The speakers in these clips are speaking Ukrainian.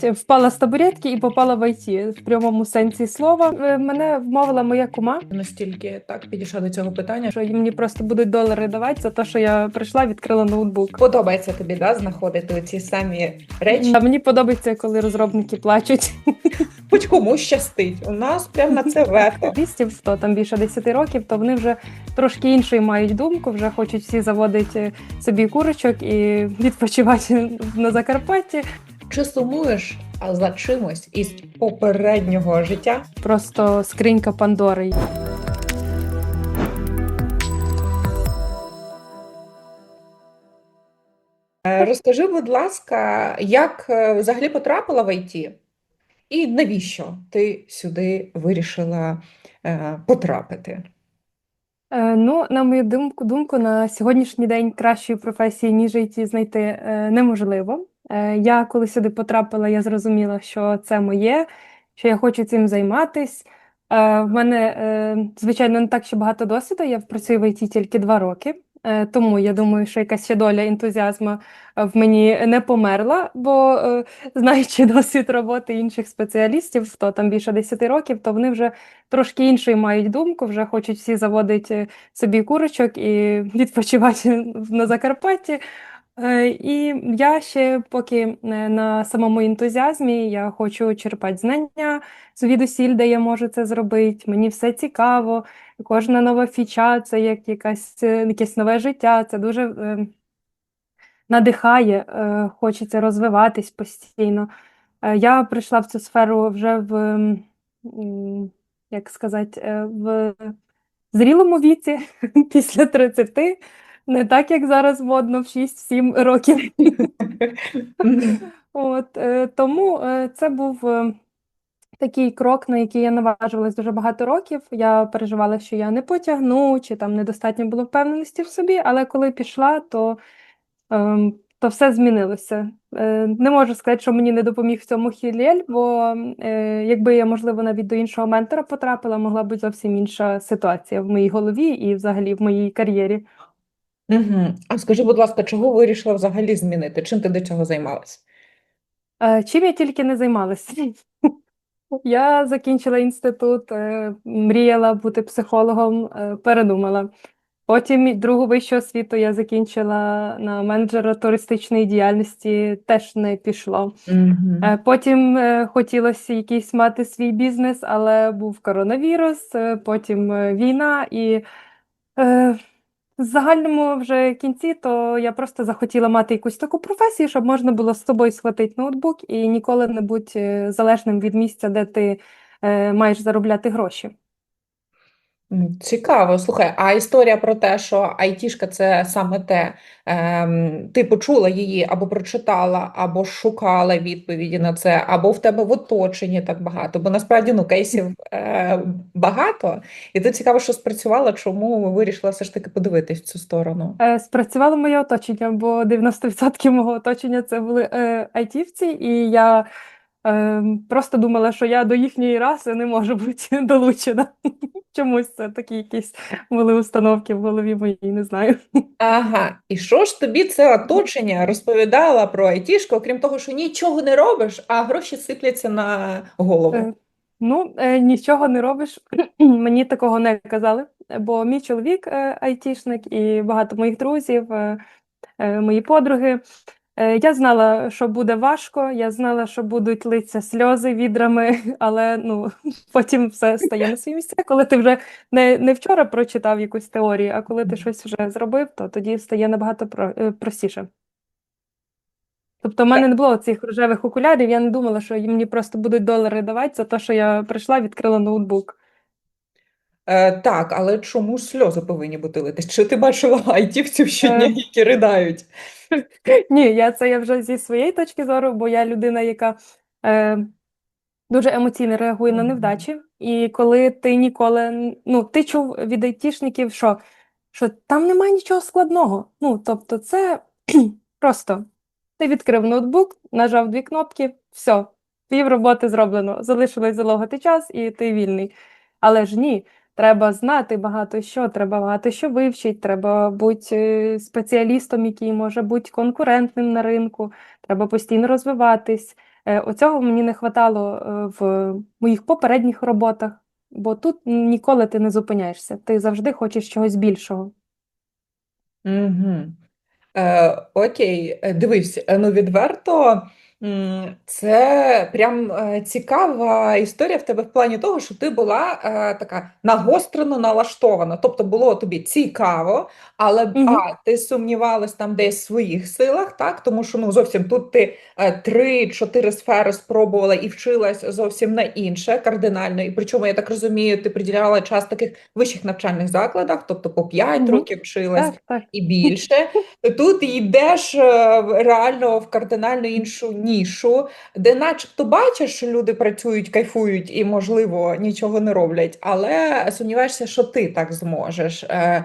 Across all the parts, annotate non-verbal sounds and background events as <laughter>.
сказати, впала з табуретки і попала в ІТ в прямому сенсі слова. Е, Мене вмовила моя кума, Настільки так підійшла до цього питання. що мені просто будуть долари давати за те, що я прийшла, відкрила ноутбук. Подобається тобі да, знаходити ці самі речі. А мені подобається, коли розробники плачуть. Хоч комусь щастить. У нас прям на це вето. <laughs> Лістів, хто там більше 10 років, то вони вже трошки іншою мають думку, вже хочуть всі заводити собі курочок і відпочивати на Закарпатті. Чи сумуєш за чимось із попереднього життя? Просто скринька Пандори. Е, Розкажи, будь ласка, як е, взагалі потрапила в ІТ? І навіщо ти сюди вирішила е, потрапити? Ну, на мою думку, думку, на сьогоднішній день кращої професії, ніж IT, знайти неможливо. Е, Я коли сюди потрапила, я зрозуміла, що це моє, що я хочу цим займатись. Е, В мене, е, звичайно, не так ще багато досвіду. Я працюю в IT тільки два роки. Тому я думаю, що якась ще доля ентузіазму в мені не померла, бо знаючи <laughs> досвід роботи інших спеціалістів, хто там більше 10 років, то вони вже трошки іншою мають думку, вже хочуть всі заводити собі курочок і <laughs> відпочивати на Закарпатті. Е, І я ще поки е, на самому ентузіазмі, я хочу черпати знання звідусіль, де я можу це зробити. Мені все цікаво, кожна нова фіча це як якась, е, якесь нове життя, це дуже е, надихає, хочеться розвиватись постійно. Я прийшла в цю сферу вже в, як сказати, в зрілому віці, <laughs> після 30, не так, як зараз модно в 6-7 років. <laughs> От, е, тому е, це був е, такий крок, на який я наважувалась дуже багато років. Я переживала, що я не потягну, чи там недостатньо було впевненості в собі, але коли пішла, то, ем, то все змінилося. Не можу сказати, що мені не допоміг в цьому Хілєль, бо якби я, можливо, навіть до іншого ментора потрапила, могла бути зовсім інша ситуація в моїй голові і взагалі в моїй кар'єрі. Угу. А скажи, будь ласка, чого вирішила взагалі змінити? Чим ти до цього займалась? Е, Чим я тільки не займалася. <laughs> Я закінчила інститут, е, мріяла бути психологом, е, передумала. Потім другу вищу освіту я закінчила на менеджера туристичної діяльності, теж не пішло. Угу. Е, Потім е, хотілося якийсь мати свій бізнес, але був коронавірус, е, потім е, війна, і е, загальному вже кінці, то я просто захотіла мати якусь таку професію, щоб можна було з собою схватити ноутбук і ніколи не бути е, залежним від місця, де ти е, маєш заробляти гроші. Цікаво, слухай, а історія про те, що айтішка це саме те, ем, ти почула її або прочитала, або шукала відповіді на це, або в тебе в оточенні так багато, бо насправді ну, кейсів е, багато, і тут цікаво, що спрацювало, чому вирішила все ж таки подивитись в цю сторону. Е, Спрацювало моє оточення, бо 90% мого оточення це були е, айтівці, і я просто думала, що я до їхньої раси не можу бути <laughs> долучена. Чомусь це такі якісь були установки в голові моїй, не знаю. Ага, і що ж тобі це оточення розповідало про айтішку, окрім того, що нічого не робиш, а гроші сипляться на голову? Е, Ну, е, нічого не робиш. <clears throat> Мені такого не казали, бо мій чоловік е, айтішник і багато моїх друзів, мої подруги. Е, Я знала, що буде важко, я знала, що будуть литися сльози відрами, <laughs> але ну, <laughs> потім все стає на свої місця. Коли ти вже не, не вчора прочитав якусь теорію, а коли ти щось вже зробив, то тоді стає набагато е, простіше. Тобто в мене не було цих рожевих окулярів, я не думала, що мені просто будуть долари давати за те, що я прийшла, відкрила ноутбук. Е, так, але чому ж сльози повинні бути литись? Чи ти бачила айтівців щодня, Е. які придають? <laughs> Ні, я це я вже зі своєї точки зору, бо я людина, яка е, дуже емоційно реагує на Мгм. невдачі. І коли ти ніколи, н- ну, ти чув від айтішників, що, що там немає нічого складного. Ну, тобто, це <clears throat> просто ти відкрив ноутбук, нажав дві кнопки, все, пів роботи зроблено. Залишилось залогати час, і ти вільний. Але ж ні. Треба знати багато що, треба багато що вивчити, треба бути е, спеціалістом, який може бути конкурентним на ринку, треба постійно розвиватись. Е, Оцього мені не хватало е, в моїх попередніх роботах, бо тут ніколи ти не зупиняєшся, ти завжди хочеш чогось більшого. Угу. Е, окей, дивись, ну відверто, м, це прям е, цікава історія в тебе в плані того, що ти була е, така нагострено налаштована. Тобто було тобі цікаво, але Мгм. а, ти сумнівалась там десь в своїх силах, так? Тому що ну зовсім тут ти е, три-чотири сфери спробувала і вчилась зовсім на інше кардинально. І причому, я так розумію, ти приділяла час таких вищих навчальних закладах, тобто по 5 Мгм. років вчилась Так, так. і більше. Тут йдеш е, в- реально в кардинально іншу <laughs> нішу, де начебто бачиш, що люди працюють, кайфують і, можливо, нічого не роблять, але сумніваєшся, що ти так зможеш. Е,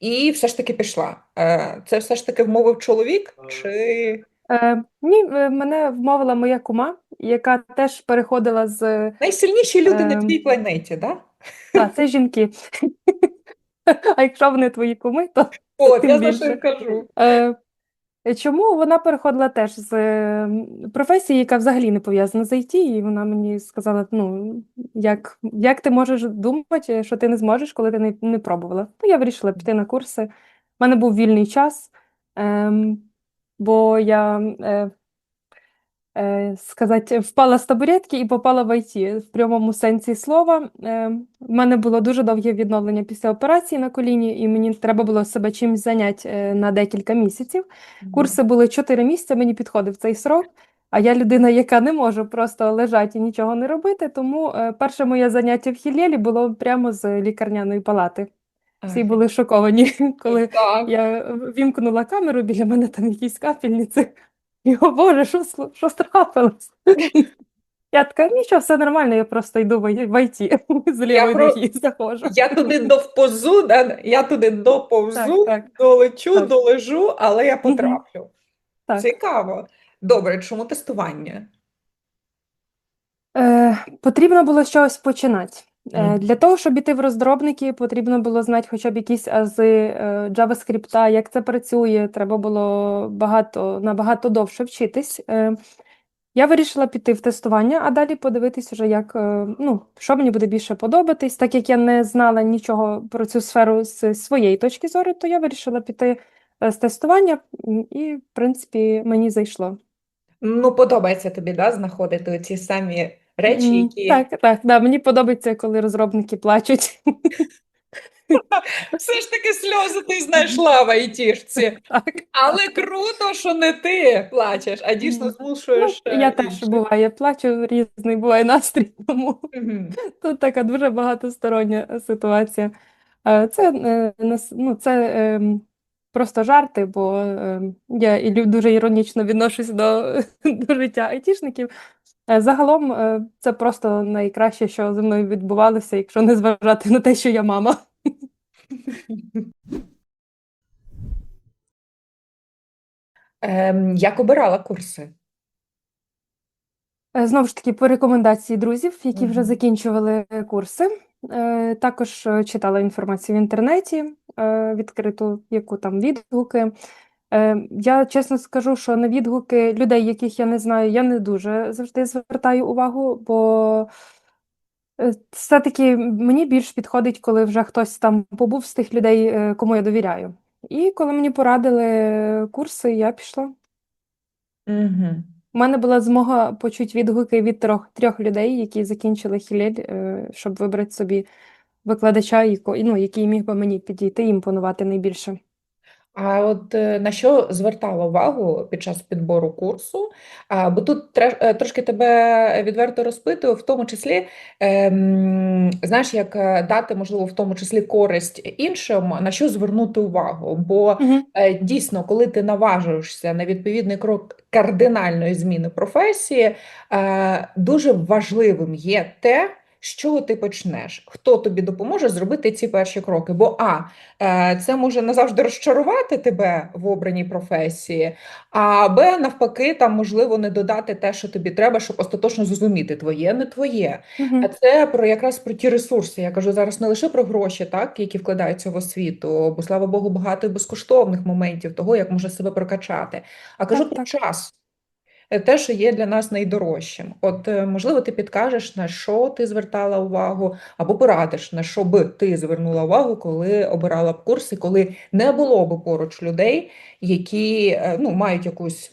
І все ж таки пішла. Е, Це все ж таки вмовив чоловік? Чи Е, ні, е, мене вмовила моя кума, яка теж переходила з найсильніші люди на Ем. цій планеті, да? а, це жінки. <laughs> А якщо вони твої куми, то тим я за що кажу. Е, Чому вона переходила теж з е, професії, яка взагалі не пов'язана з IT, і вона мені сказала: ну, як, як ти можеш думати, що ти не зможеш, коли ти не, не пробувала? Ну, я вирішила піти на курси. У мене був вільний час, ем, бо я, е, е, сказати, впала з табуретки і попала в IT в прямому сенсі слова. Е, в мене було дуже довге відновлення після операції на коліні, і мені треба було себе чимось зайняти е, на декілька місяців. Курси були 4 місяці, мені підходив цей срок. А я людина, яка не може просто лежати і нічого не робити. Тому е, перше моє заняття в Хілєлі було прямо з лікарняної палати. Всі були шоковані, <laughs> коли Так. я вімкнула камеру, біля мене там якісь капельниці. І, <laughs> о Боже, що, що трапилось? Я така, нічого, все нормально, я просто йду в IT з лівої про- ноги заходжу. Я туди довповзу, да? Я туди доповзу, так. долечу, Так. долежу, але я потраплю. Так. Цікаво. Добре, чому тестування? Е, потрібно було з чогось починати. Е, для того, щоб іти в розробники, потрібно було знати хоча б якісь ази е, JavaScript, як це працює. Треба було багато, набагато довше вчитись. Е, я вирішила піти в тестування, а далі подивитись уже, як, е, ну, що мені буде більше подобатись. Так як я не знала нічого про цю сферу з своєї точки зору, то я вирішила піти е, з тестування, і, в принципі, мені зайшло. Ну, подобається тобі, да, знаходити ці самі речі, які Так, так, да, мені подобається, коли розробники плачуть. <laughs> все ж таки сльози ти знайшла в айтішці. <laughs> Але круто, що не ти плачеш, а дійсно змушуєш Ну, я е, теж буває, плачу, різний буває настрій, тому <laughs> тут така дуже багатостороння ситуація. Е, Це, е, ну, це ем, просто жарти, бо ем, я дуже іронічно відношусь до, до життя айтішників. Е, Загалом е, це просто найкраще, що зі мною відбувалося, якщо не зважати на те, що я мама. Ем, як обирала курси? Е, Знову ж таки, по рекомендації друзів, які вже Мгм. закінчували е, курси. Е, Також е, читала інформацію в інтернеті, е, відкриту, яку там відгуки. Е, Я чесно скажу, що на відгуки людей, яких я не знаю, я не дуже завжди звертаю увагу, бо е, все-таки мені більш підходить, коли вже хтось там побув з тих людей, е, кому я довіряю. І коли мені порадили курси, я пішла. Угу. У мене була змога почути відгуки від трьох, трьох людей, які закінчили Хілель, щоб вибрати собі викладача, ну, який міг би мені підійти і імпонувати найбільше. А от е, на що звертала увагу під час підбору курсу? А, бо тут е, трошки тебе відверто розпитую, в тому числі, ем, знаєш, як е, дати, можливо, в тому числі користь іншим, на що звернути увагу? Бо е, дійсно, коли ти наважуєшся на відповідний крок кардинальної зміни професії, е, дуже важливим є те, чого ти почнеш, хто тобі допоможе зробити ці перші кроки. Бо а Е, Це може назавжди розчарувати тебе в обраній професії, а Б, навпаки, там можливо не додати те, що тобі треба, щоб остаточно зрозуміти твоє, не твоє. Мгм. А це про якраз про ті ресурси. Я кажу зараз не лише про гроші, так, які вкладаються в освіту, бо слава Богу, багато і безкоштовних моментів того, як можна себе прокачати. А кажу Так, про так. час. Е, те, що є для нас найдорожчим. От, е, можливо, ти підкажеш, на що ти звертала увагу, або порадиш, на що би ти звернула увагу, коли обирала б курси, коли не було б поруч людей, які е, ну, мають якусь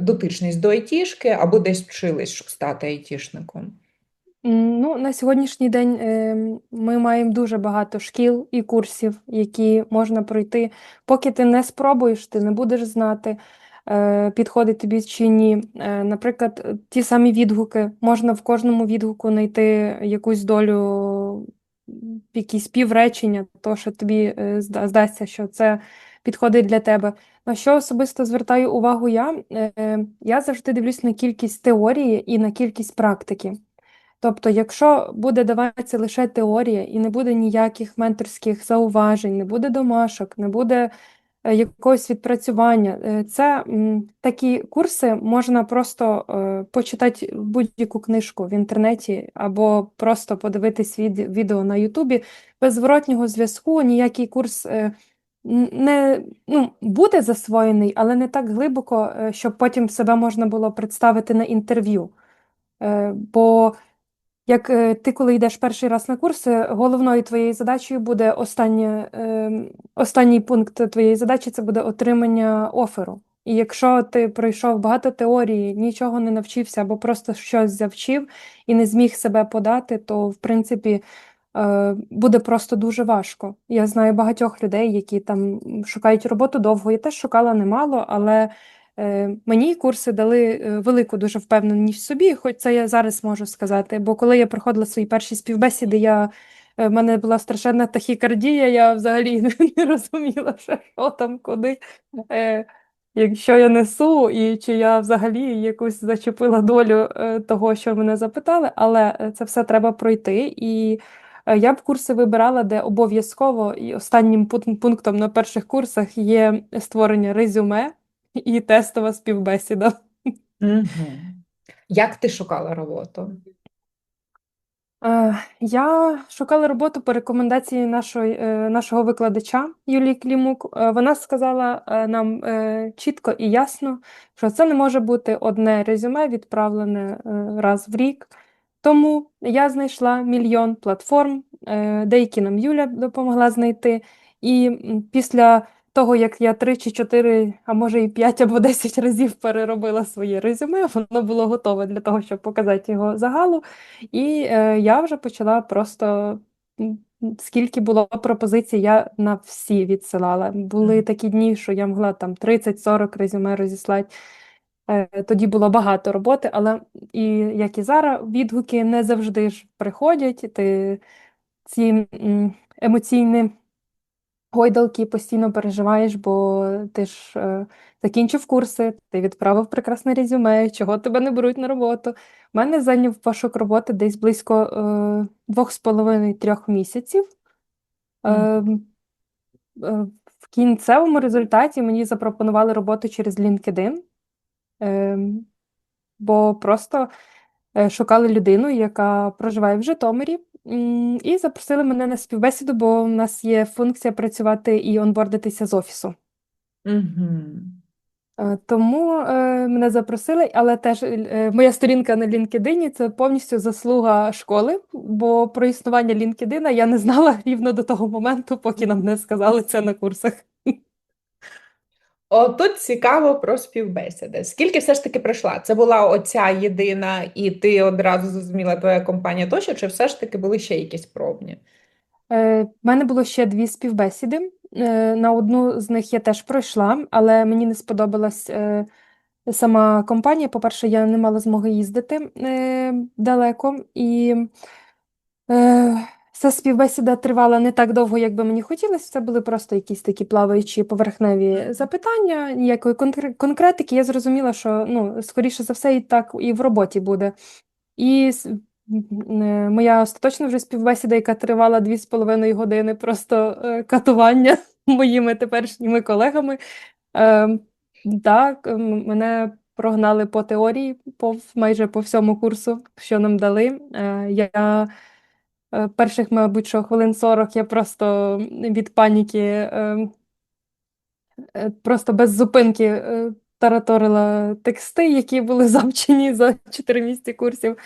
дотичність до айтішки, або десь вчились, щоб стати айтішником. Ну, на сьогоднішній день ми маємо дуже багато шкіл і курсів, які можна пройти. Поки ти не спробуєш, ти не будеш знати, підходить тобі чи ні. Е, Наприклад, е, ті самі відгуки. Можна в кожному відгуку знайти якусь долю, якісь півречення, то, що тобі е, здасться, що це підходить для тебе. На що особисто звертаю увагу я? Е, Я завжди дивлюсь на кількість теорії і на кількість практики. Тобто, якщо буде даватися лише теорія і не буде ніяких менторських зауважень, не буде домашок, не буде е, якогось відпрацювання, е, це такі курси можна просто е, почитати будь-яку книжку в інтернеті або просто подивитись від, відео на Ютубі без зворотнього зв'язку, ніякий курс е, не ну, буде засвоєний, але не так глибоко, е, щоб потім себе можна було представити на інтерв'ю. Е, Бо як е, ти, коли йдеш перший раз на курси, головною твоєю задачею буде останнє, е, останній пункт твоєї задачі це буде отримання оферу. І якщо ти пройшов багато теорії, нічого не навчився або просто щось завчив і не зміг себе подати, то в принципі е, буде просто дуже важко. Я знаю багатьох людей, які там шукають роботу довго. Я теж шукала немало, але Мені курси дали е, велику дуже впевненість в собі, хоч це я зараз можу сказати. Бо коли я проходила свої перші співбесіди, я, е, в мене була страшенна тахікардія, я взагалі <laughs> не розуміла, що там, куди, е, якщо я несу, і чи я взагалі якусь зачепила долю е, того, що мене запитали, але е, це все треба пройти. І е, я б курси вибирала, де обов'язково і останнім пунктом на перших курсах є створення резюме і тестова співбесіда. Як ти шукала роботу? Е, Я шукала роботу по рекомендації нашої, е, нашого викладача Юлії Клімук. Е, Вона сказала нам чітко і ясно, що це не може бути одне резюме, відправлене раз в рік. Тому я знайшла мільйон платформ, деякі нам Юля допомогла знайти. І після того, як я три чи чотири, а може і п'ять або десять разів переробила своє резюме, воно було готове для того, щоб показати його загалу. І е, я вже почала просто, скільки було пропозицій, я на всі відсилала. Були такі дні, що я могла там 30-40 резюме розіслати. Е, Тоді було багато роботи, але і як і зараз, відгуки не завжди ж приходять. Ти ці емоційні гойдалки постійно переживаєш, бо ти ж е, закінчив курси, ти відправив прекрасне резюме, чого тебе не беруть на роботу. У мене зайняв пошук роботи десь близько е, двох з половиною трьох місяців. Е, Мгм. е, в кінцевому результаті мені запропонували роботу через LinkedIn, е, бо просто е, шукали людину, яка проживає в Житомирі, м, і запросили мене на співбесіду, бо в нас є функція працювати і онбордитися з офісу. Мгм. Е, Тому е, мене запросили, але теж е, моя сторінка на LinkedIn – це повністю заслуга школи, бо про існування LinkedIn я не знала <laughs> рівно до того моменту, поки нам не сказали це на курсах. Отут цікаво про співбесіди. Скільки все ж таки пройшла? Це була оця єдина, і ти одразу зрозуміла твоя компанія тощо, чи все ж таки були ще якісь пробні? Е, В мене було ще дві співбесіди. Е, На одну з них я теж пройшла, але мені не сподобалась е, сама компанія. По-перше, я не мала змоги їздити е, далеко, і е, ця співбесіда тривала не так довго, як би мені хотілося. Це були просто якісь такі плаваючі поверхневі запитання, ніякої конкретики. Я зрозуміла, що ну, скоріше за все, і так і в роботі буде. І е, моя остаточна вже співбесіда, яка тривала дві з половиною години, просто е, катування <laughs> моїми теперішніми колегами. Так, мене прогнали по теорії по, майже по всьому курсу, що нам дали. Е, я перших, мабуть, що хвилин 40 я просто від паніки е, е, просто без зупинки е, тараторила тексти, які були <laughs> завчені за 4 місяці курсів.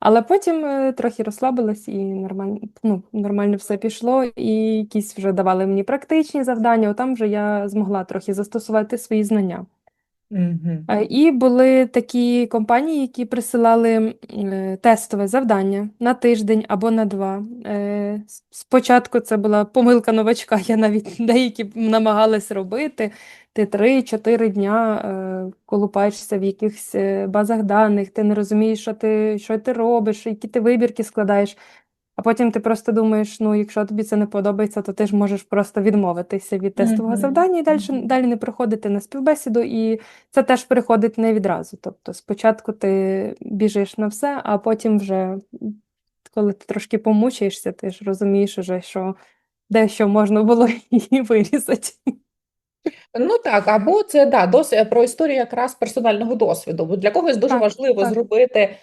Але потім е, трохи розслабилась і нормально, ну, нормально все пішло, і якісь вже давали мені практичні завдання, там вже я змогла трохи застосувати свої знання. Мгм. І були такі компанії, які присилали е, тестове завдання на тиждень або на два. Е, Спочатку це була помилка новачка, <laughs> я навіть деякі намагалась робити. Ти 3-4 дня е, колупаєшся в якихось е, базах даних, ти не розумієш, що ти, що ти робиш, які ти вибірки складаєш. А потім ти просто думаєш, ну, якщо тобі це не подобається, то ти ж можеш просто відмовитися від тестового Мгм. завдання і далі, далі не проходити на співбесіду. І це теж приходить не відразу. Тобто спочатку ти біжиш на все, а потім вже, коли ти трошки помучаєшся, ти ж розумієш уже, що дещо можна було <laughs> і вирізати. Ну так, або це да, дос, про історію якраз персонального досвіду. Бо для когось дуже Так, важливо так. зробити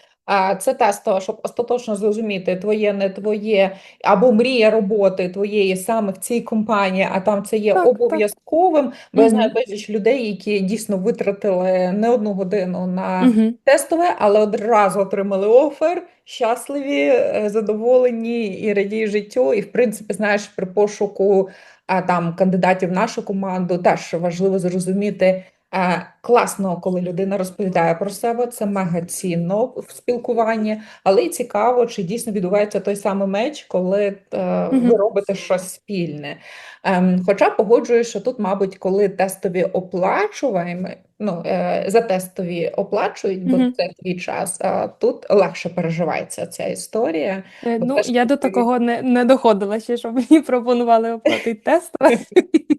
це тестово, щоб остаточно зрозуміти твоє, не твоє, або мрія роботи твоєї саме в цій компанії, а там це є обов'язковим. Бо я знаю безліч людей, які дійсно витратили не одну годину на Мгм. тестове, але одразу отримали офер, щасливі, е, задоволені і радіють життю. І в принципі, знаєш, при пошуку а, там кандидатів в нашу команду теж важливо зрозуміти. Е, Класно, коли людина розповідає про себе, це мега цінно в спілкуванні, але й цікаво, чи дійсно відбувається той самий меч, коли е, ви робите щось спільне. Ем, Хоча погоджуюсь, що тут, мабуть, коли тестові оплачуваємо, ну, е, за тестові оплачують, бо це твій час, а тут легше переживається ця історія. Ну, я до такого не, не доходила ще, щоб мені <laughs> пропонували оплатити тестове. <laughs>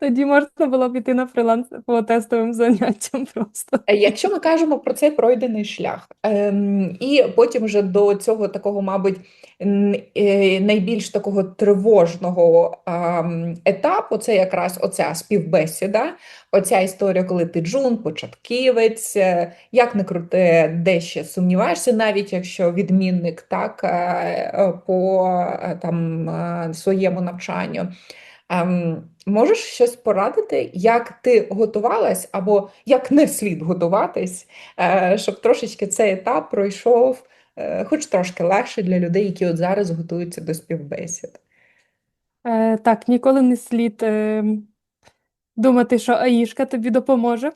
Тоді можна було піти на фриланс по тестовим заняттям просто. Е, Якщо ми кажемо про цей пройдений шлях, ем, і потім вже до цього такого, мабуть, е, найбільш такого тривожного етапу, це якраз оця співбесіда, оця історія, коли ти джун, початківець, е, як не крути, де ще сумніваєшся, навіть якщо відмінник так по там своєму навчанню. Ем, можеш щось порадити, як ти готувалась, або як не слід готуватись, е, щоб трошечки цей етап пройшов, е, хоч трошки легше для людей, які от зараз готуються до співбесід. Е, так, ніколи не слід е, думати, що Аїшка тобі допоможе.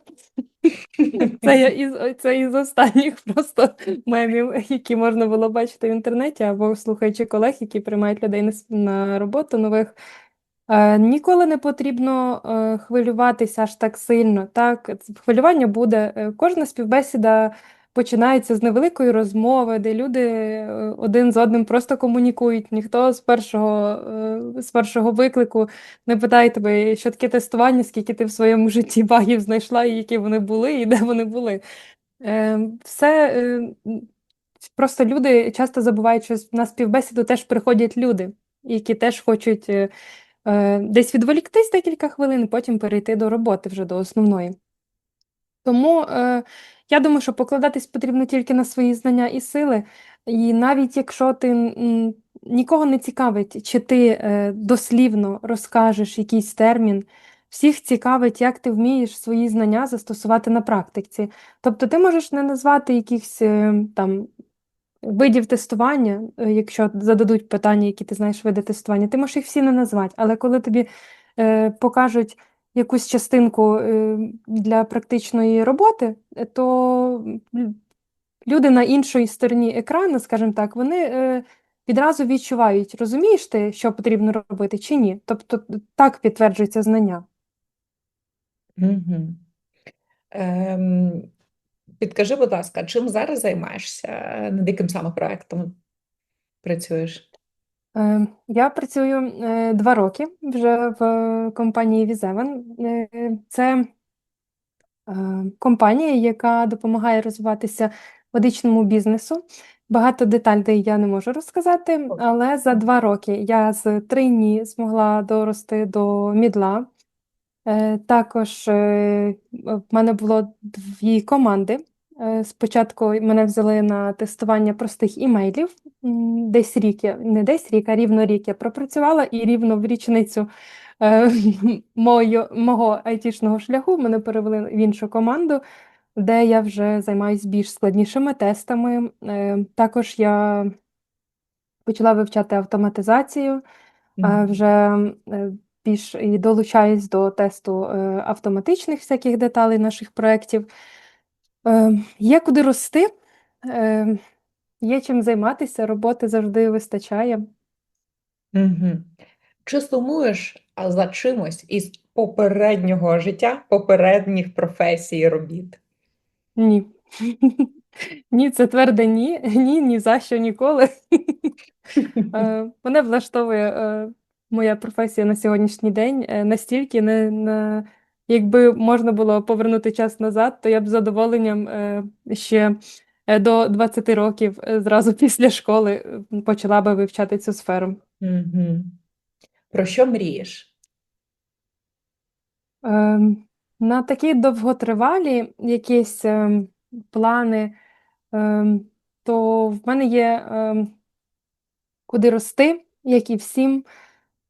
Це я із, це із останніх просто мемів, які можна було бачити в інтернеті, або слухаючи колег, які приймають людей на, роботу нових. Е, ніколи не потрібно е, хвилюватися аж так сильно. Так, хвилювання буде. Е, Кожна співбесіда починається з невеликої розмови, де люди один з одним просто комунікують. Ніхто з першого, з першого виклику не питає тебе, що таке тестування, скільки ти в своєму житті багів знайшла, і які вони були, і де вони були. Все просто люди часто забувають, що на співбесіду теж приходять люди, які теж хочуть е, десь відволіктись декілька хвилин, потім перейти до роботи вже до основної. Тому е, я думаю, що покладатись потрібно тільки на свої знання і сили. І навіть якщо ти нікого не цікавить, чи ти е, дослівно розкажеш якийсь термін, всіх цікавить, як ти вмієш свої знання застосувати на практиці. Тобто ти можеш не назвати якихось там видів тестування, е, якщо зададуть питання, які ти знаєш види тестування, ти можеш їх всі не назвати, але коли тобі е, покажуть якусь частинку е, для практичної роботи, е, то люди на іншій стороні екрану, скажімо так, вони е, відразу відчувають, розумієш ти, що потрібно робити, чи ні. Тобто так підтверджується знання. Мгм. Ем, підкажи, будь ласка, чим зараз займаєшся? Над яким саме проектом працюєш? Е, Я працюю е, два роки вже в компанії Візевен. Е, Це е, компанія, яка допомагає розвиватися водичному бізнесу. Багато деталей я не можу розказати, але за два роки я з трейні змогла дорости до мідла. Е, Також е, в мене було дві команди Е, Спочатку мене взяли на тестування простих імейлів. Десь рік я, не десь рік, а рівно рік я пропрацювала, і рівно в річницю е, <laughs> мою, мого айтішного шляху мене перевели в іншу команду, де я вже займаюся більш складнішими тестами. Е, Також я почала вивчати автоматизацію, е, вже е, більш і долучаюсь до тесту е, автоматичних всяких деталей наших проєктів. Е, Є куди рости, е, є чим займатися, роботи завжди вистачає. Угу. Чи сумуєш за чимось із попереднього життя, попередніх професій робіт? Ні. Ні, це тверде ні, ні, ні за що ніколи. <laughs> Мене влаштовує моя професія на сьогоднішній день е, настільки, не, на, якби можна було повернути час назад, то я б з задоволенням е, ще е, до 20 років зразу <laughs> після школи почала би вивчати цю сферу. Угу. Про що мрієш? Ем, На такі довготривалі якісь ем, плани, ем, то в мене є куди рости, як і всім.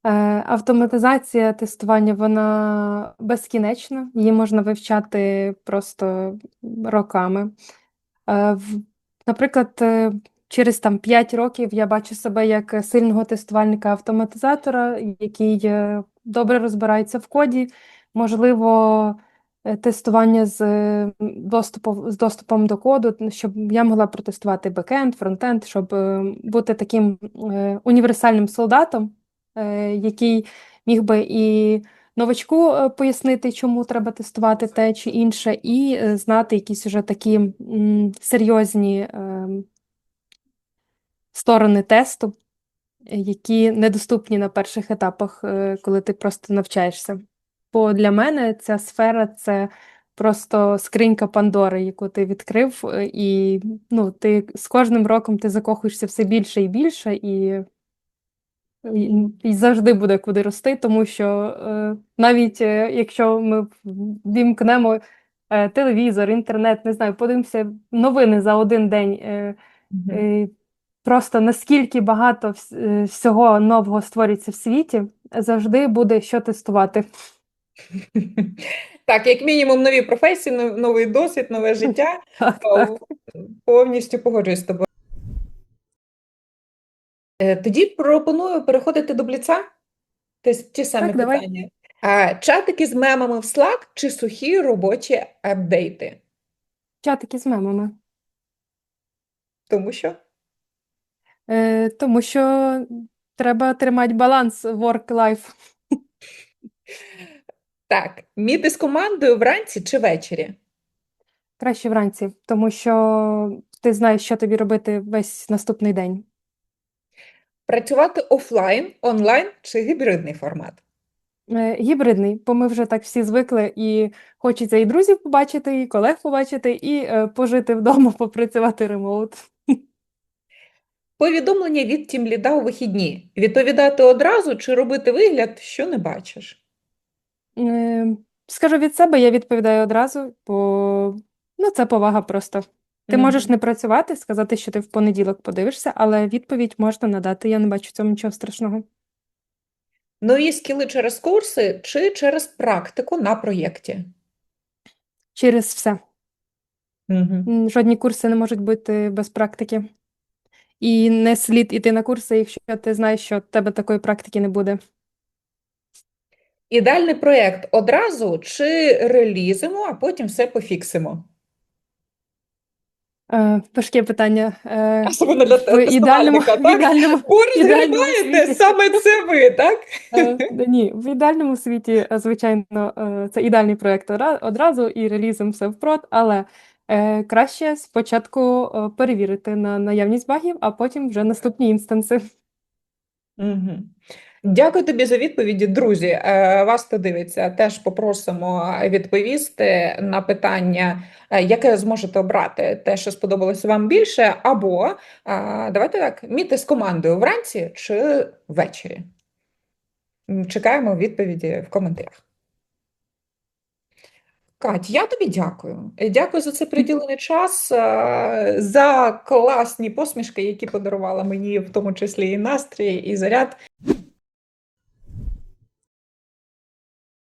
Е, Автоматизація тестування, вона безкінечна, її можна вивчати просто роками. Е, Наприклад, е, через там 5 років я бачу себе як сильного тестувальника-автоматизатора, який добре розбирається в коді, можливо, тестування з доступом, з доступом до коду, щоб я могла протестувати бекенд, фронтенд, щоб бути таким універсальним солдатом, який міг би і новачку е, пояснити, чому треба тестувати те чи інше, і е, знати якісь уже такі серйозні сторони тесту, е, які недоступні на перших етапах, е, коли ти просто навчаєшся. Бо для мене ця сфера це просто скринька Пандори, яку ти відкрив, е, і ну, ти з кожним роком ти закохуєшся все більше і більше, і і, завжди буде куди рости, тому що е, навіть е, якщо ми вімкнемо е, телевізор, інтернет, не знаю, подивимося новини за один день, е, е, просто наскільки багато всього нового створюється в світі, завжди буде що тестувати. Так, як мінімум, нові професії, новий досвід, нове життя. <laughs> Повністю погоджуюсь з тобою. Е, Тоді пропоную переходити до бліца. Ті, ті самі Так, питання. А, чатики з мемами в Slack чи сухі робочі апдейти? Чатики з мемами. Тому що Е, тому що треба тримати баланс work-life. <laughs> так, міти з командою вранці чи ввечері? Краще вранці, тому що ти знаєш, що тобі робити весь наступний день. Працювати офлайн, онлайн чи гібридний формат? Е, Гібридний, бо ми вже так всі звикли, і хочеться і друзів побачити, і колег побачити, і е, пожити вдома, <laughs> попрацювати ремоут. Повідомлення від тімліда у вихідні. Відповідати одразу чи робити вигляд, що не бачиш? Е, Скажу від себе, я відповідаю одразу, бо ну, це повага просто. Ти можеш не працювати, сказати, що ти в понеділок подивишся, але відповідь можна надати. Я не бачу в цьому нічого страшного. Нові скіли через курси чи через практику на проєкті? Через все. М, Жодні курси не можуть бути без практики. І не слід іти на курси, якщо ти знаєш, що в тебе такої практики не буде. Ідеальний проєкт одразу чи релізимо, а потім все пофіксимо? Е, важке питання. Е, Особливо для в ідеальному, <laughs> в ідеальному, Бо ідеальному світі. саме це ви, так? Е, ні, в ідеальному світі, е, звичайно, е, це ідеальний проєкт одразу і релізом все впрод, але е, краще спочатку е, перевірити на наявність багів, а потім вже наступні інстанси. Угу. Дякую тобі за відповіді, друзі. Е, Вас, хто дивиться, теж попросимо відповісти на питання, е, яке зможете обрати, те, що сподобалось вам більше, або е, давайте так, міти з командою вранці чи ввечері. Чекаємо відповіді в коментарях. Кать, я тобі дякую. Дякую за цей приділений час, за класні посмішки, які подарувала мені, в тому числі і настрій, і заряд.